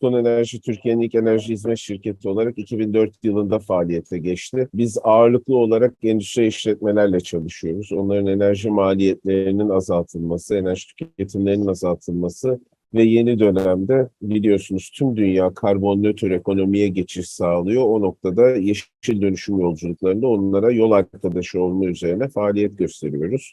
Son Enerji Türkiye'nin ilk enerji hizmet şirketi olarak 2004 yılında faaliyete geçti. Biz ağırlıklı olarak endüstri işletmelerle çalışıyoruz. Onların enerji maliyetlerinin azaltılması, enerji tüketimlerinin azaltılması ve yeni dönemde biliyorsunuz tüm dünya karbon nötr ekonomiye geçiş sağlıyor. O noktada yeşil dönüşüm yolculuklarında onlara yol arkadaşı olma üzerine faaliyet gösteriyoruz.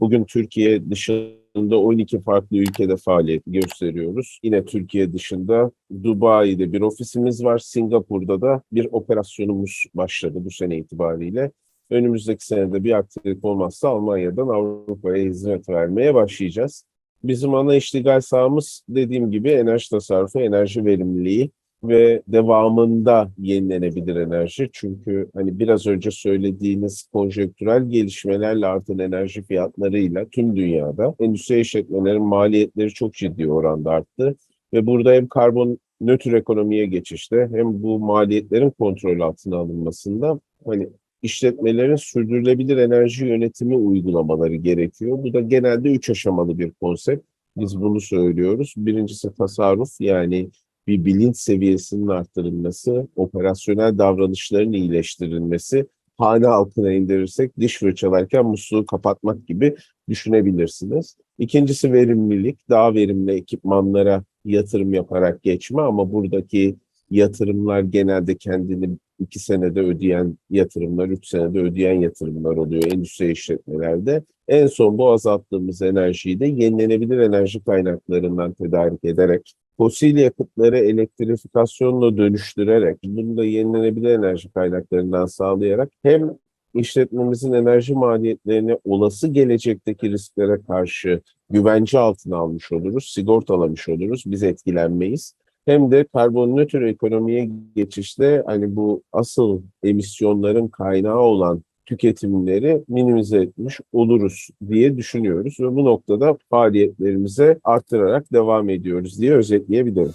Bugün Türkiye dışında 12 farklı ülkede faaliyet gösteriyoruz. Yine Türkiye dışında Dubai'de bir ofisimiz var. Singapur'da da bir operasyonumuz başladı bu sene itibariyle. Önümüzdeki senede bir aksilik olmazsa Almanya'dan Avrupa'ya hizmet vermeye başlayacağız. Bizim ana iştigal sahamız dediğim gibi enerji tasarrufu, enerji verimliliği ve devamında yenilenebilir enerji. Çünkü hani biraz önce söylediğiniz konjektürel gelişmelerle artan enerji fiyatlarıyla tüm dünyada endüstri işletmelerin maliyetleri çok ciddi oranda arttı. Ve burada hem karbon nötr ekonomiye geçişte hem bu maliyetlerin kontrol altına alınmasında hani işletmelerin sürdürülebilir enerji yönetimi uygulamaları gerekiyor. Bu da genelde üç aşamalı bir konsept. Biz bunu söylüyoruz. Birincisi tasarruf yani bir bilinç seviyesinin arttırılması, operasyonel davranışların iyileştirilmesi, hane halkına indirirsek diş fırçalarken musluğu kapatmak gibi düşünebilirsiniz. İkincisi verimlilik, daha verimli ekipmanlara yatırım yaparak geçme ama buradaki yatırımlar genelde kendini iki senede ödeyen yatırımlar, üç senede ödeyen yatırımlar oluyor endüstri işletmelerde. En son bu azalttığımız enerjiyi de yenilenebilir enerji kaynaklarından tedarik ederek, fosil yakıtları elektrifikasyonla dönüştürerek, bunu da yenilenebilir enerji kaynaklarından sağlayarak hem işletmemizin enerji maliyetlerini olası gelecekteki risklere karşı güvence altına almış oluruz, sigortalamış oluruz, biz etkilenmeyiz hem de karbon nötr ekonomiye geçişte hani bu asıl emisyonların kaynağı olan tüketimleri minimize etmiş oluruz diye düşünüyoruz ve bu noktada faaliyetlerimize arttırarak devam ediyoruz diye özetleyebilirim.